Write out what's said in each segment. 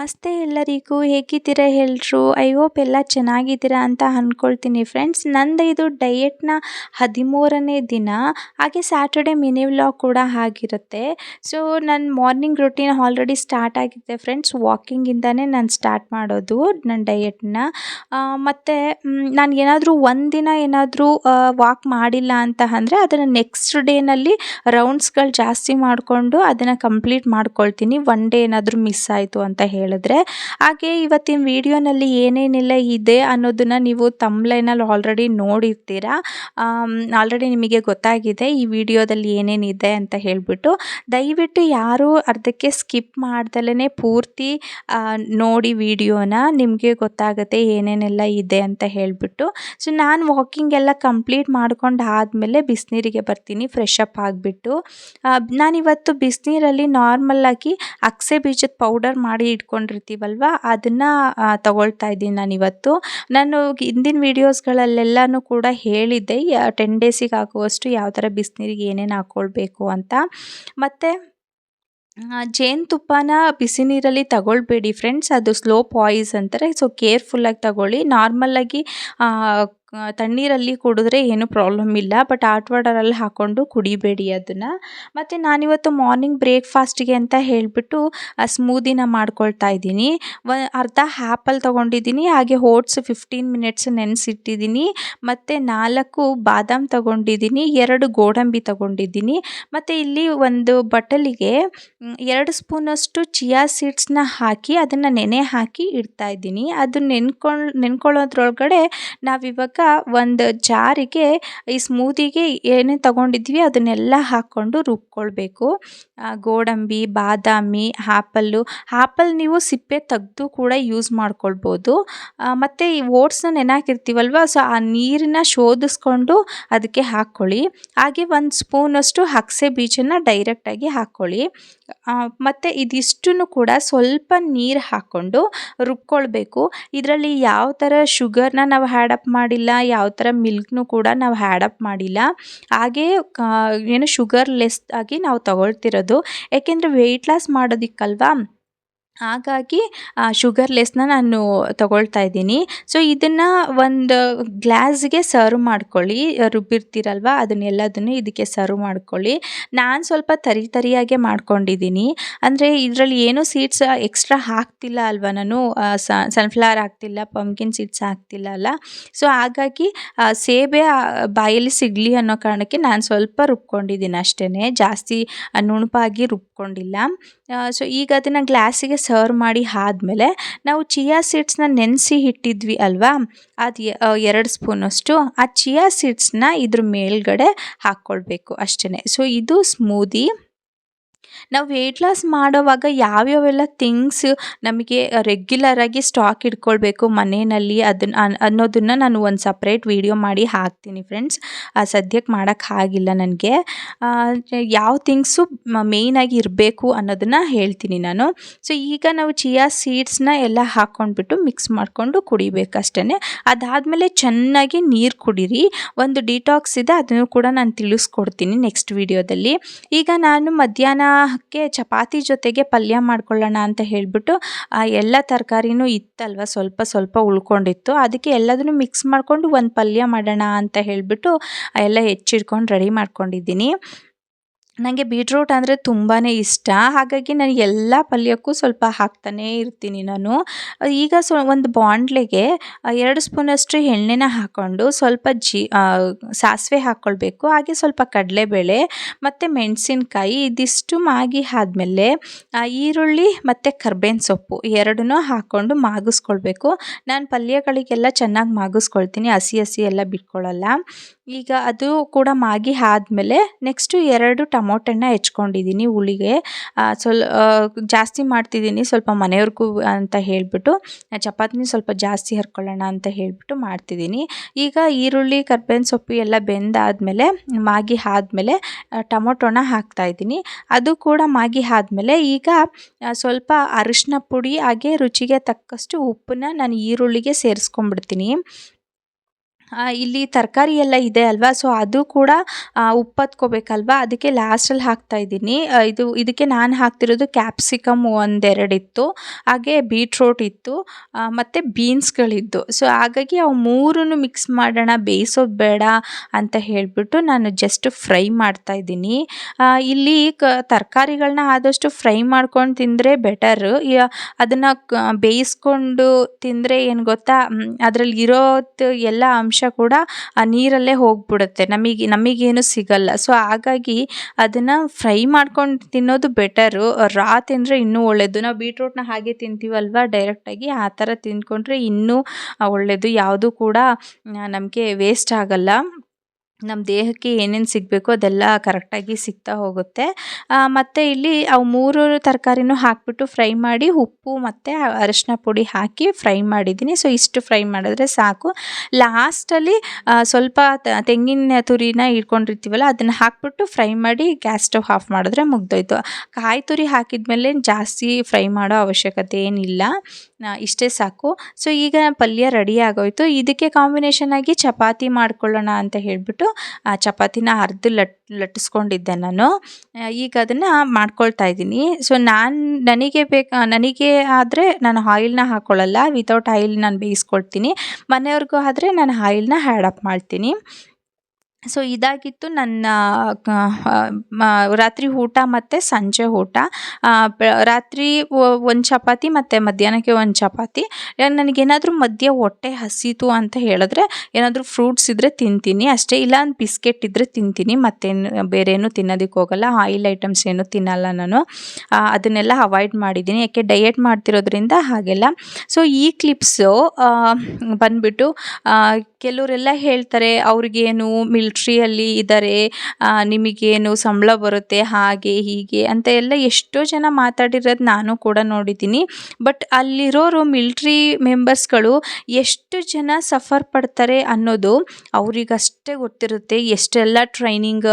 ನಮಸ್ತೆ ಎಲ್ಲರಿಗೂ, ಹೇಗಿದ್ದೀರಾ ಹೇಳರು ಐ ಹೋಪ್ ಎಲ್ಲ ಚೆನ್ನಾಗಿದ್ದೀರಾ ಅಂತ ಅಂದ್ಕೊಳ್ತೀನಿ ಫ್ರೆಂಡ್ಸ್ ನಂದು ಇದು ಡಯೆಟ್ನ ಹದಿಮೂರನೇ ದಿನ. ಹಾಗೆ ಸ್ಯಾಟರ್ಡೆ ಮಿನಿ ವ್ಲಾಗ್ ಕೂಡ ಆಗಿರುತ್ತೆ. ಸೊ ನನ್ನ ಮಾರ್ನಿಂಗ್ ರೊಟೀನ್ ಆಲ್ರೆಡಿ ಸ್ಟಾರ್ಟ್ ಆಗಿದೆ ಫ್ರೆಂಡ್ಸ್ ವಾಕಿಂಗಿಂದನೇ ನಾನು ಸ್ಟಾರ್ಟ್ ಮಾಡೋದು ನನ್ನ ಡಯೆಟ್ನ ಮತ್ತು ನಾನು ಏನಾದರೂ ಒಂದಿನ ಏನಾದರೂ ವಾಕ್ ಮಾಡಿಲ್ಲ ಅಂತ ಅಂದರೆ ಅದನ್ನು ನೆಕ್ಸ್ಟ್ ಡೇನಲ್ಲಿ ರೌಂಡ್ಸ್ಗಳು ಜಾಸ್ತಿ ಮಾಡಿಕೊಂಡು ಅದನ್ನು ಕಂಪ್ಲೀಟ್ ಮಾಡ್ಕೊಳ್ತೀನಿ. ಒನ್ ಡೇ ಏನಾದರೂ ಮಿಸ್ ಆಯಿತು ಅಂತ ಹೇಳಿದ್ರೆ, ಹಾಗೆ ಇವತ್ತಿನ ವಿಡಿಯೋನಲ್ಲಿ ಏನೇನೆಲ್ಲ ಇದೆ ಅನ್ನೋದನ್ನು ನೀವು ತಮ್ಲೈನಲ್ಲಿ ಆಲ್ರೆಡಿ ನೋಡಿರ್ತೀರಾ. ಆಲ್ರೆಡಿ ನಿಮಗೆ ಗೊತ್ತಾಗಿದೆ ಈ ವಿಡಿಯೋದಲ್ಲಿ ಏನೇನಿದೆ ಅಂತ ಹೇಳಿಬಿಟ್ಟು. ದಯವಿಟ್ಟು ಯಾರು ಅರ್ಧಕ್ಕೆ ಸ್ಕಿಪ್ ಮಾಡ್ದಲೇ ಪೂರ್ತಿ ನೋಡಿ ವಿಡಿಯೋನ ನಿಮಗೆ ಗೊತ್ತಾಗುತ್ತೆ ಏನೇನೆಲ್ಲ ಇದೆ ಅಂತ ಹೇಳಿಬಿಟ್ಟು. ಸೊ ನಾನು ವಾಕಿಂಗ್ ಎಲ್ಲ ಕಂಪ್ಲೀಟ್ ಮಾಡ್ಕೊಂಡು ಆದಮೇಲೆ ಬಿಸಿನೀರಿಗೆ ಬರ್ತೀನಿ ಫ್ರೆಶ್ ಅಪ್ ಆಗಿಬಿಟ್ಟು. ನಾನಿವತ್ತು ಬಿಸಿನೀರಲ್ಲಿ ನಾರ್ಮಲ್ಲಾಗಿ ಅಕ್ಸೆ ಬೀಜದ ಪೌಡರ್ ಮಾಡಿ ಇಟ್ಕೊಂಡಿರ್ತೀವಲ್ವ? ಅದನ್ನು ತಗೊಳ್ತಾ ಇದ್ದೀನಿ ನಾನು ಇವತ್ತು ನಾನು ಹಿಂದಿನ ವೀಡಿಯೋಸ್ಗಳಲ್ಲೆಲ್ಲನೂ ಕೂಡ ಹೇಳಿದ್ದೆ ಟೆನ್ ಡೇಸಿಗೆ ಆಗುವಷ್ಟು ಯಾವ ಥರ ಬಿಸಿನೀರಿಗೆ ಏನೇನು ಹಾಕ್ಕೊಳ್ಬೇಕು ಅಂತ. ಮತ್ತು ಜೇನುತುಪ್ಪನ ಬಿಸಿ ನೀರಲ್ಲಿ ತಗೊಳ್ಬೇಡಿ ಫ್ರೆಂಡ್ಸ್, ಅದು ಸ್ಲೋ ಪಾಯ್ಸ್ ಅಂತಾರೆ ಸೊ ಕೇರ್ಫುಲ್ಲಾಗಿ ತಗೊಳ್ಳಿ. ನಾರ್ಮಲ್ಲಾಗಿ ತಣ್ಣೀರಲ್ಲಿ ಕುಡಿದ್ರೆ ಏನೂ ಪ್ರಾಬ್ಲಮ್ ಇಲ್ಲ ಬಟ್ ಆಟ್ ವಾಟರಲ್ಲಿ ಹಾಕ್ಕೊಂಡು ಕುಡಿಬೇಡಿ ಅದನ್ನು. ಮತ್ತು ನಾನಿವತ್ತು ಮಾರ್ನಿಂಗ್ ಬ್ರೇಕ್ಫಾಸ್ಟಿಗೆ ಅಂತ ಹೇಳಿಬಿಟ್ಟು ಸ್ಮೂದಿನ ಮಾಡ್ಕೊಳ್ತಾ ಇದ್ದೀನಿ. ವ, ಅರ್ಧ ಆ್ಯಪಲ್ ತೊಗೊಂಡಿದ್ದೀನಿ, ಹಾಗೆ ಓಟ್ಸ್ ಫಿಫ್ಟೀನ್ ಮಿನಿಟ್ಸ್ ನೆನೆಸಿಟ್ಟಿದ್ದೀನಿ. ಮತ್ತು ನಾಲ್ಕು ಬಾದಾಮ್ ತೊಗೊಂಡಿದ್ದೀನಿ, ಎರಡು ಗೋಡಂಬಿ ತೊಗೊಂಡಿದ್ದೀನಿ. ಮತ್ತು ಇಲ್ಲಿ ಒಂದು ಬಟಲಿಗೆ ಎರಡು ಸ್ಪೂನಷ್ಟು ಚಿಯಾ ಸೀಡ್ಸ್ನ ಹಾಕಿ, ಅದನ್ನು ನೆನೆ ಹಾಕಿ ಇಡ್ತಾ ಇದ್ದೀನಿ. ಅದು ನೆನ್ಕೊಂಡು ನೆನ್ಕೊಳ್ಳೋದ್ರೊಳಗಡೆ ನಾವಿವಾಗ ಒಂದು ಜಾರಿಗೆ, ಈ ಸ್ಮೂದಿಗೆ ಏನೇನು ತಗೊಂಡಿದ್ವಿ ಅದನ್ನೆಲ್ಲ ಹಾಕ್ಕೊಂಡು ರುಬ್ಕೊಳ್ಬೇಕು. ಗೋಡಂಬಿ, ಬಾದಾಮಿ ಆ್ಯಪಲ್ಲು ಆ್ಯಪಲ್ ನೀವು ಸಿಪ್ಪೆ ತೆಗೆದು ಕೂಡ ಯೂಸ್ ಮಾಡ್ಕೊಳ್ಬೋದು. ಮತ್ತು ಈ ಓಟ್ಸ್ನ ನೆನಾಕಿರ್ತೀವಲ್ವ, ಸೊ ಆ ನೀರನ್ನ ಶೋಧಿಸ್ಕೊಂಡು ಅದಕ್ಕೆ ಹಾಕ್ಕೊಳ್ಳಿ. ಹಾಗೆ ಒಂದು ಸ್ಪೂನಷ್ಟು ಹಕ್ಸೆ ಬೀಜನ ಡೈರೆಕ್ಟಾಗಿ ಹಾಕ್ಕೊಳ್ಳಿ. ಮತ್ತು ಇದಿಷ್ಟನ್ನು ಕೂಡ ಸ್ವಲ್ಪ ನೀರು ಹಾಕ್ಕೊಂಡು ರುಬ್ಕೊಳ್ಬೇಕು. ಇದರಲ್ಲಿ ಯಾವ ಥರ ಶುಗರ್ನ ನಾವು ಹ್ಯಾಡಪ್ ಮಾಡಿಲ್ಲ ಯಾವ ಥರ ಮಿಲ್ಕ್ನು ಕೂಡ ನಾವು ಹ್ಯಾಡಪ್ ಮಾಡಿಲ್ಲ. ಹಾಗೇ ಏನು ಶುಗರ್ ಲೆಸ್ ಆಗಿ ನಾವು ತಗೊಳ್ತಿರೋದು. ಏಕೆಂದರೆ ವೆಯ್ಟ್ ಲಾಸ್ ಮಾಡೋದಕ್ಕಲ್ವಾ? ಹಾಗಾಗಿ ಶುಗರ್ ಲೆಸ್ನ ನಾನು ತಗೊಳ್ತಾ ಇದ್ದೀನಿ. ಸೊ ಇದನ್ನು ಒಂದು ಗ್ಲಾಸ್ಗೆ ಸರ್ವ್ ಮಾಡ್ಕೊಳ್ಳಿ. ರುಬ್ಬಿರ್ತೀರಲ್ವ? ಅದನ್ನೆಲ್ಲದನ್ನು ಇದಕ್ಕೆ ಸರ್ವ್ ಮಾಡ್ಕೊಳ್ಳಿ. ನಾನು ಸ್ವಲ್ಪ ತರಿ ತರಿಯಾಗೆ ಮಾಡ್ಕೊಂಡಿದ್ದೀನಿ. ಅಂದರೆ ಇದರಲ್ಲಿ ಏನೂ ಸೀಡ್ಸ್ ಎಕ್ಸ್ಟ್ರಾ ಹಾಕ್ತಿಲ್ಲ ಅಲ್ವಾ ನಾನು? ಸನ್ಫ್ಲವರ್ ಹಾಕ್ತಿಲ್ಲ ಪಂಪ್ಕಿನ್ ಸೀಡ್ಸ್ ಹಾಕ್ತಿಲ್ಲ ಅಲ್ಲ? ಸೊ ಹಾಗಾಗಿ ಸೇಬೆ ಬಾಯಲ್ಲಿ ಸಿಗಲಿ ಅನ್ನೋ ಕಾರಣಕ್ಕೆ ನಾನು ಸ್ವಲ್ಪ ರುಬ್ಕೊಂಡಿದ್ದೀನಿ ಅಷ್ಟೇ ಜಾಸ್ತಿ ನುಣುಪಾಗಿ ರುಬ್ಕೊಂಡಿಲ್ಲ. ಸೊ ಈಗ ಅದನ್ನು ಗ್ಲಾಸಿಗೆ ಸರ್ವ್ ಮಾಡಿ ಆದಮೇಲೆ ನಾವು ಚಿಯಾ ಸೀಡ್ಸ್ನ ನೆನೆಸಿ ಇಟ್ಟಿದ್ವಿ ಅಲ್ವಾ? ಅದು ಎರಡು ಸ್ಪೂನಷ್ಟು. ಆ ಚಿಯಾ ಸೀಡ್ಸ್ನ ಇದ್ರ ಮೇಲ್ಗಡೆ ಹಾಕ್ಕೊಳ್ಬೇಕು ಅಷ್ಟೇ ಸೊ ಇದು ಸ್ಮೂದಿ ನಾವು ವೆಯ್ಟ್ ಲಾಸ್ ಮಾಡೋವಾಗ ಯಾವ್ಯಾವೆಲ್ಲ ಥಿಂಗ್ಸ್ ನಮಗೆ ರೆಗ್ಯುಲರಾಗಿ ಸ್ಟಾಕ್ ಇಟ್ಕೊಳ್ಬೇಕು ಮನೆಯಲ್ಲಿ ಅದನ್ನು ಅನ್ನೋದನ್ನು ನಾನು ಒಂದು ಸಪ್ರೇಟ್ ವಿಡಿಯೋ ಮಾಡಿ ಹಾಕ್ತೀನಿ ಫ್ರೆಂಡ್ಸ್ ಸದ್ಯಕ್ಕೆ ಮಾಡೋಕ್ಕಾಗಿಲ್ಲ ನನಗೆ. ಯಾವ ಥಿಂಗ್ಸು ಮೇಯ್ನಾಗಿ ಇರಬೇಕು ಅನ್ನೋದನ್ನು ಹೇಳ್ತೀನಿ ನಾನು. ಸೊ ಈಗ ನಾವು ಚಿಯಾ ಸೀಡ್ಸ್ನ ಎಲ್ಲ ಹಾಕ್ಕೊಂಡ್ಬಿಟ್ಟು ಮಿಕ್ಸ್ ಮಾಡಿಕೊಂಡು ಕುಡಿಬೇಕು ಅಷ್ಟೇ ಅದಾದಮೇಲೆ ಚೆನ್ನಾಗಿ ನೀರು ಕುಡೀರಿ. ಒಂದು ಡಿಟಾಕ್ಸ್ ಇದೆ, ಅದನ್ನು ಕೂಡ ನಾನು ತಿಳಿಸ್ಕೊಡ್ತೀನಿ ನೆಕ್ಸ್ಟ್ ವೀಡಿಯೋದಲ್ಲಿ ಈಗ ನಾನು ಮಧ್ಯಾಹ್ನ ಕ್ಕೆ ಚಪಾತಿ ಜೊತೆಗೆ ಪಲ್ಯ ಮಾಡ್ಕೊಳ್ಳೋಣ ಅಂತ ಹೇಳಿಬಿಟ್ಟು ಎಲ್ಲ ತರಕಾರಿನೂ ಇತ್ತಲ್ವ? ಸ್ವಲ್ಪ ಸ್ವಲ್ಪ ಉಳ್ಕೊಂಡಿತ್ತು. ಅದಕ್ಕೆ ಎಲ್ಲದನ್ನು ಮಿಕ್ಸ್ ಮಾಡಿಕೊಂಡು ಒಂದು ಪಲ್ಯ ಮಾಡೋಣ ಅಂತ ಹೇಳಿಬಿಟ್ಟು ಎಲ್ಲ ಹೆಚ್ಚಿಟ್ಕೊಂಡು ರೆಡಿ ಮಾಡ್ಕೊಂಡಿದ್ದೀನಿ. ನನಗೆ ಬೀಟ್ರೂಟ್ ಅಂದರೆ ತುಂಬಾ ಇಷ್ಟ. ಹಾಗಾಗಿ ನಾನು ಎಲ್ಲ ಪಲ್ಯಕ್ಕೂ ಸ್ವಲ್ಪ ಹಾಕ್ತಾನೇ ಇರ್ತೀನಿ ನಾನು. ಈಗ ಸೊ ಒಂದು ಬಾಣಲೆಗೆ ಎರಡು ಸ್ಪೂನಷ್ಟು ಎಣ್ಣೆನ ಹಾಕ್ಕೊಂಡು ಸ್ವಲ್ಪ ಜಿ ಸಾಸಿವೆ ಹಾಕ್ಕೊಳ್ಬೇಕು ಹಾಗೆ ಸ್ವಲ್ಪ ಕಡಲೆಬೇಳೆ, ಮತ್ತು ಮೆಣಸಿನ್ಕಾಯಿ, ಇದಿಷ್ಟು ಮಾಗಿ ಆದಮೇಲೆ ಈರುಳ್ಳಿ ಮತ್ತು ಕರ್ಬೇವಿನ ಸೊಪ್ಪು ಎರಡನ್ನೂ ಹಾಕ್ಕೊಂಡು ಮಾಗಿಸ್ಕೊಳ್ಬೇಕು. ನಾನು ಪಲ್ಯಗಳಿಗೆಲ್ಲ ಚೆನ್ನಾಗಿ ಮಾಗಿಸ್ಕೊಳ್ತೀನಿ, ಹಸಿ ಹಸಿ ಎಲ್ಲ ಬಿಟ್ಕೊಳ್ಳಲ್ಲ ಈಗ ಅದು ಕೂಡ ಮಾಗಿ ಆದಮೇಲೆ ನೆಕ್ಸ್ಟು ಎರಡು ಟೊಮೊಟೊನ ಹೆಚ್ಕೊಂಡಿದ್ದೀನಿ ಹುಳಿಗೆ. ಸ್ವಲ್ ಜಾಸ್ತಿ ಮಾಡ್ತಿದ್ದೀನಿ ಸ್ವಲ್ಪ ಮನೆಯವ್ರಿಗೂ ಅಂತ ಹೇಳಿಬಿಟ್ಟು ಚಪಾತಿನ ಸ್ವಲ್ಪ ಜಾಸ್ತಿ ಹರ್ಕೊಳ್ಳೋಣ ಅಂತ ಹೇಳಿಬಿಟ್ಟು ಮಾಡ್ತಿದ್ದೀನಿ ಈಗ ಈರುಳ್ಳಿ, ಕರ್ಬೇವಿನ ಸೊಪ್ಪು ಎಲ್ಲ ಬೆಂದಾದಮೇಲೆ, ಮಾಗಿ ಆದಮೇಲೆ ಟೊಮೊಟೊನ ಹಾಕ್ತಾಯಿದ್ದೀನಿ ಅದು ಕೂಡ ಮಾಗಿ ಆದಮೇಲೆ ಈಗ ಸ್ವಲ್ಪ ಅರಿಶಿನ ಪುಡಿ ಹಾಗೆ ರುಚಿಗೆ ತಕ್ಕಷ್ಟು ಉಪ್ಪನ್ನ ನಾನು ಈರುಳ್ಳಿಗೆ ಸೇರಿಸ್ಕೊಂಡ್ಬಿಡ್ತೀನಿ. ಇಲ್ಲಿ ತರಕಾರಿ ಎಲ್ಲ ಇದೆ ಅಲ್ವಾ? ಸೊ ಅದು ಕೂಡ ಉಪ್ಪತ್ಕೋಬೇಕಲ್ವಾ? ಅದಕ್ಕೆ ಲಾಸ್ಟಲ್ಲಿ ಹಾಕ್ತಾ ಇದ್ದೀನಿ. ಇದು, ಇದಕ್ಕೆ ನಾನು ಹಾಕ್ತಿರೋದು ಕ್ಯಾಪ್ಸಿಕಮ್ ಒಂದೆರಡಿತ್ತು. ಹಾಗೆ ಬೀಟ್ರೋಟ್ ಇತ್ತು. ಮತ್ತು ಬೀನ್ಸ್ಗಳಿದ್ದು ಸೊ ಹಾಗಾಗಿ ಅವು ಮೂರನ್ನು ಮಿಕ್ಸ್ ಮಾಡೋಣ, ಬೇಯಿಸೋದು ಬೇಡ ಅಂತ ಹೇಳಿಬಿಟ್ಟು ನಾನು ಜಸ್ಟ್ ಫ್ರೈ ಮಾಡ್ತಾ ಇದ್ದೀನಿ. ಇಲ್ಲಿ ಕ ತರಕಾರಿಗಳನ್ನ ಆದಷ್ಟು ಫ್ರೈ ಮಾಡ್ಕೊಂಡು ತಿಂದರೆ ಬೆಟರ್ ಅದನ್ನು ಬೇಯಿಸ್ಕೊಂಡು ತಿಂದರೆ ಏನು ಗೊತ್ತಾ? ಅದರಲ್ಲಿ ಇರೋದು ಎಲ್ಲ ಅಂಶ ಕೂಡ ಆ ನೀರಲ್ಲೇ ಹೋಗ್ಬಿಡುತ್ತೆ. ನಮಗೆ, ನಮಗೇನು ಸಿಗಲ್ಲ. ಸೊ ಹಾಗಾಗಿ ಅದನ್ನು ಫ್ರೈ ಮಾಡ್ಕೊಂಡು ತಿನ್ನೋದು ಬೆಟರು ರಾ ತಿಂದರೆ ಇನ್ನೂ ಒಳ್ಳೆಯದು ನಾವು ಬೀಟ್ರೂಟ್ನ ಹಾಗೆ ತಿಂತೀವಲ್ವ? ಡೈರೆಕ್ಟಾಗಿ ಆ ಥರ ತಿಂದ್ಕೊಂಡ್ರೆ ಇನ್ನೂ ಒಳ್ಳೆಯದು ಯಾವುದು ಕೂಡ ನಮಗೆ ವೇಸ್ಟ್ ಆಗಲ್ಲ. ನಮ್ಮ ದೇಹಕ್ಕೆ ಏನೇನು ಸಿಗಬೇಕು ಅದೆಲ್ಲ ಕರೆಕ್ಟಾಗಿ ಸಿಗ್ತಾ ಹೋಗುತ್ತೆ. ಮತ್ತು ಇಲ್ಲಿ ಅವು ಮೂರು ತರಕಾರಿನೂ ಹಾಕಿಬಿಟ್ಟು ಫ್ರೈ ಮಾಡಿ ಉಪ್ಪು ಮತ್ತು ಅರಶಿನ ಪುಡಿ ಹಾಕಿ ಫ್ರೈ ಮಾಡಿದ್ದೀನಿ. ಸೊ, ಇಷ್ಟು ಫ್ರೈ ಮಾಡಿದ್ರೆ ಸಾಕು. ಲಾಸ್ಟಲ್ಲಿ ಸ್ವಲ್ಪ ತೆಂಗಿನ ತುರಿನ ಇಟ್ಕೊಂಡಿರ್ತೀವಲ್ಲ, ಅದನ್ನು ಹಾಕ್ಬಿಟ್ಟು ಫ್ರೈ ಮಾಡಿ ಗ್ಯಾಸ್ ಸ್ಟವ್ ಆಫ್ ಮಾಡಿದ್ರೆ ಮುಗ್ದೋಯ್ತು. ಕಾಯಿ ತುರಿ ಹಾಕಿದ್ಮೇಲೆ ಜಾಸ್ತಿ ಫ್ರೈ ಮಾಡೋ ಅವಶ್ಯಕತೆ ಏನಿಲ್ಲ. ಇಷ್ಟೇ ಸಾಕು. ಸೊ, ಈಗ ಪಲ್ಯ ರೆಡಿ ಆಗೋಯ್ತು. ಇದಕ್ಕೆ ಕಾಂಬಿನೇಷನ್ ಆಗಿ ಚಪಾತಿ ಮಾಡ್ಕೊಳ್ಳೋಣ ಅಂತ ಹೇಳಿಬಿಟ್ಟು ಆ ಚಪಾತಿನ ಅರ್ಧ ಲಟ್, ಲಟ್ಟಿಸ್ಕೊಂಡಿದ್ದೆ ನಾನು. ಈಗ ಅದನ್ನು ಮಾಡ್ಕೊಳ್ತಾ ಇದ್ದೀನಿ. ಸೊ ನಾನು, ನನಗೆ ಬೇಕು ನನಗೆ ಆದರೆ ನಾನು ಆಯಿಲ್ನ ಹಾಕ್ಕೊಳ್ಳಲ್ಲ ವಿತೌಟ್ ಆಯಿಲ್ ನಾನು ಬೇಯಿಸ್ಕೊಳ್ತೀನಿ. ಮನೆಯವ್ರಿಗೂ ಆದರೆ ನಾನು ಆಯಿಲ್ನ ಹ್ಯಾಡ್ ಅಪ್ ಮಾಡ್ತೀನಿ. ಸೊ ಇದಾಗಿತ್ತು ನನ್ನ ರಾತ್ರಿ ಊಟ ಮತ್ತು ಸಂಜೆ ಊಟ. ರಾತ್ರಿ ಒಂದು ಚಪಾತಿ ಮತ್ತು ಮಧ್ಯಾಹ್ನಕ್ಕೆ ಒಂದು ಚಪಾತಿ. ನನಗೇನಾದರೂ ಮಧ್ಯ ಹೊಟ್ಟೆ ಹಸಿತು ಅಂತ ಹೇಳಿದ್ರೆ ಏನಾದರೂ ಫ್ರೂಟ್ಸ್ ಇದ್ದರೆ ತಿಂತೀನಿ. ಅಷ್ಟೇ ಇಲ್ಲ ಒಂದು ಬಿಸ್ಕೆಟ್ ಇದ್ದರೆ ತಿಂತೀನಿ. ಮತ್ತೇನು ಬೇರೆ ಏನು ತಿನ್ನೋದಕ್ಕೆ ಹೋಗಲ್ಲ. ಆಯಿಲ್ ಐಟಮ್ಸ್ ಏನು ತಿನ್ನಲ್ಲ ನಾನು. ಅದನ್ನೆಲ್ಲ ಅವಾಯ್ಡ್ ಮಾಡಿದ್ದೀನಿ. ಯಾಕೆ ಡಯೆಟ್ ಮಾಡ್ತಿರೋದ್ರಿಂದ ಹಾಗೆಲ್ಲ. ಸೊ ಈ ಕ್ಲಿಪ್ಸು ಬಂದ್ಬಿಟ್ಟು ಕೆಲವರೆಲ್ಲ ಹೇಳ್ತಾರೆ, ಅವ್ರಿಗೇನು ಮಿಲ್ಟ್ರಿಯಲ್ಲಿ ಇದ್ದಾರೆ ನಿಮಗೇನು ಸಂಬಳ ಬರುತ್ತೆ, ಹಾಗೆ, ಹೀಗೆ ಅಂತ ಎಲ್ಲ ಎಷ್ಟೋ ಜನ ಮಾತಾಡಿರೋದು ನಾನು ಕೂಡ ನೋಡಿದ್ದೀನಿ. ಬಟ್ ಅಲ್ಲಿರೋರು ಮಿಲ್ಟ್ರಿ ಮೆಂಬರ್ಸ್ಗಳು ಎಷ್ಟು ಜನ ಸಫರ್ ಪಡ್ತಾರೆ ಅನ್ನೋದು ಅವರಿಗಷ್ಟೇ ಗೊತ್ತಿರುತ್ತೆ. ಎಷ್ಟೆಲ್ಲ ಟ್ರೈನಿಂಗ್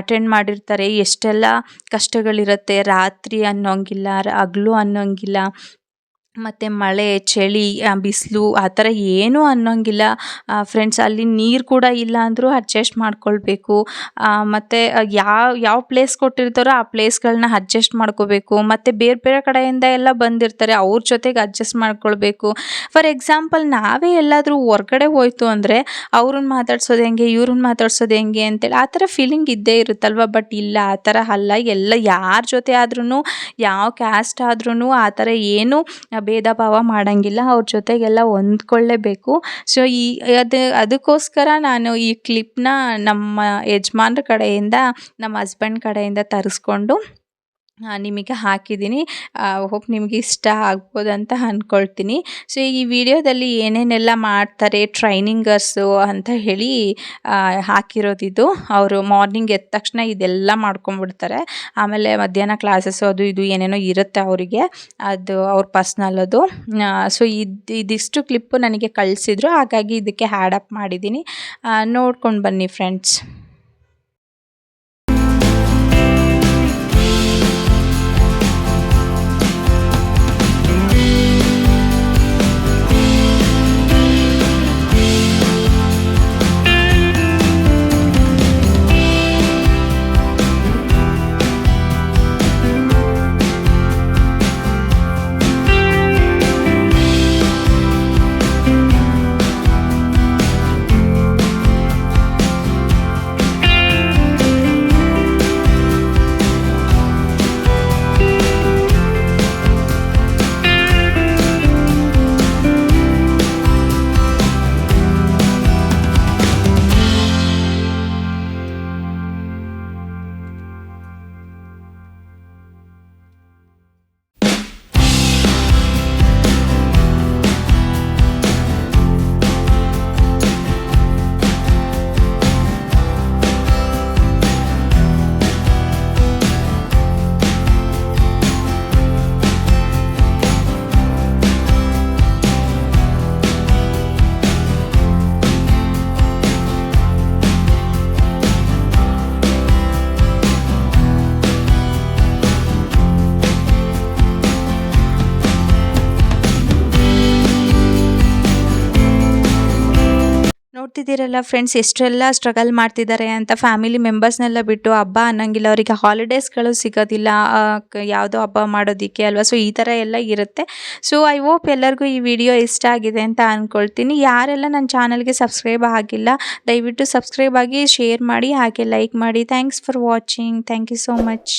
ಅಟೆಂಡ್ ಮಾಡಿರ್ತಾರೆ, ಎಷ್ಟೆಲ್ಲ ಕಷ್ಟಗಳಿರುತ್ತೆ, ರಾತ್ರಿ ಅನ್ನೋಂಗಿಲ್ಲ ಹಗಲು ಅನ್ನೋಂಗಿಲ್ಲ. ಮತ್ತು ಮಳೆ, ಚಳಿ ಬಿಸಿಲು ಆ ಥರ ಏನೂ ಅನ್ನೋಂಗಿಲ್ಲ. ಫ್ರೆಂಡ್ಸ್ ಅಲ್ಲಿ ನೀರು ಕೂಡ ಇಲ್ಲ ಅಂದರೂ ಅಡ್ಜಸ್ಟ್ ಮಾಡ್ಕೊಳ್ಬೇಕು. ಮತ್ತು ಯಾವ ಯಾವ ಪ್ಲೇಸ್ ಕೊಟ್ಟಿರ್ತಾರೋ ಆ ಪ್ಲೇಸ್ಗಳನ್ನ ಅಡ್ಜಸ್ಟ್ ಮಾಡ್ಕೋಬೇಕು. ಮತ್ತು ಬೇರೆ ಬೇರೆ ಕಡೆಯಿಂದ ಎಲ್ಲ ಬಂದಿರ್ತಾರೆ, ಅವ್ರ ಜೊತೆಗೆ ಅಡ್ಜಸ್ಟ್ ಮಾಡ್ಕೊಳ್ಬೇಕು. ಫಾರ್ ಎಕ್ಸಾಂಪಲ್ ನಾವೇ ಎಲ್ಲಾದರೂ ಹೊರ್ಗಡೆ ಹೋಯ್ತು ಅಂದರೆ ಅವ್ರನ್ನ ಮಾತಾಡ್ಸೋದು ಹೆಂಗೆ ಇವ್ರನ್ನ ಮಾತಾಡ್ಸೋದು ಹೆಂಗೆ ಅಂತೇಳಿ ಆ ಥರ ಫೀಲಿಂಗ್ ಇದ್ದೇ ಇರುತ್ತಲ್ವ? ಬಟ್ ಇಲ್ಲ, ಆ ಥರ ಅಲ್ಲ. ಎಲ್ಲ ಯಾರ ಜೊತೆ ಆದ್ರೂ ಯಾವ ಕ್ಯಾಸ್ಟ್ ಆದ್ರೂ ಆ ಥರ ಏನು ಭೇದ ಭಾವ ಮಾಡೋಂಗಿಲ್ಲ, ಅವ್ರ ಜೊತೆಗೆಲ್ಲ ಹೊಂದ್ಕೊಳ್ಳೇಬೇಕು ಸೊ ಈ, ಅದು, ಅದಕ್ಕೋಸ್ಕರ ನಾನು ಈ ಕ್ಲಿಪ್ನ ನಮ್ಮ ಯಜಮಾನ್ರ ಕಡೆಯಿಂದ, ನಮ್ಮ ಹಸ್ಬೆಂಡ್ ಕಡೆಯಿಂದ ತರಿಸ್ಕೊಂಡು ನಿಮಗೆ ಹಾಕಿದ್ದೀನಿ. ಹೋಪ್ ನಿಮಗೆ ಇಷ್ಟ ಆಗ್ಬೋದು ಅಂತ ಅಂದ್ಕೊಳ್ತೀನಿ ಸೊ ಈ ವಿಡಿಯೋದಲ್ಲಿ ಏನೇನೆಲ್ಲ ಮಾಡ್ತಾರೆ ಟ್ರೈನಿಂಗರ್ಸು ಅಂತ ಹೇಳಿ ಹಾಕಿರೋದಿದು. ಅವರು ಮಾರ್ನಿಂಗ್ ಎದ್ದ ತಕ್ಷಣ ಇದೆಲ್ಲ ಮಾಡ್ಕೊಂಡ್ಬಿಡ್ತಾರೆ. ಆಮೇಲೆ ಮಧ್ಯಾಹ್ನ ಕ್ಲಾಸಸ್ಸು ಅದು ಇದು ಏನೇನೋ ಇರುತ್ತೆ ಅವರಿಗೆ. ಅದು ಅವ್ರ ಪರ್ಸ್ನಲ್ ಅದು. ಸೊ ಇದು, ಇದಿಷ್ಟು ಕ್ಲಿಪ್ಪು ನನಗೆ ಕಳಿಸಿದ್ರು. ಹಾಗಾಗಿ ಇದಕ್ಕೆ ಹ್ಯಾಡಪ್ ಮಾಡಿದ್ದೀನಿ. ನೋಡ್ಕೊಂಡು ಬನ್ನಿ ಫ್ರೆಂಡ್ಸ್ ನೋಡ್ತಿದ್ದೀರಲ್ಲ ಫ್ರೆಂಡ್ಸ್ ಎಷ್ಟೆಲ್ಲ ಸ್ಟ್ರಗಲ್ ಮಾಡ್ತಿದ್ದಾರೆ ಅಂತ ಫ್ಯಾಮಿಲಿ ಮೆಂಬರ್ಸ್ನೆಲ್ಲ ಬಿಟ್ಟು ಹಬ್ಬ ಅನ್ನೋಂಗಿಲ್ಲ. ಅವರಿಗೆ ಹಾಲಿಡೇಸ್ಗಳು ಸಿಗೋದಿಲ್ಲ. ಯಾವುದೋ ಹಬ್ಬ ಮಾಡೋದಕ್ಕೆ ಅಲ್ವಾ? ಸೊ ಈ ಥರ ಎಲ್ಲ ಇರುತ್ತೆ. ಸೊ ಐ ಹೋಪ್ ಎಲ್ಲರಿಗೂ ಈ ವಿಡಿಯೋ ಇಷ್ಟ ಆಗಿದೆ ಅಂತ ಅಂದ್ಕೊಳ್ತೀನಿ ಯಾರೆಲ್ಲ ನನ್ನ ಚಾನಲ್ಗೆ ಸಬ್ಸ್ಕ್ರೈಬ್ ಆಗಿಲ್ಲ, ದಯವಿಟ್ಟು ಸಬ್ಸ್ಕ್ರೈಬ್ ಆಗಿ ಶೇರ್ ಮಾಡಿ, ಹಾಗೆ ಲೈಕ್ ಮಾಡಿ. Thanks for watching thank you so much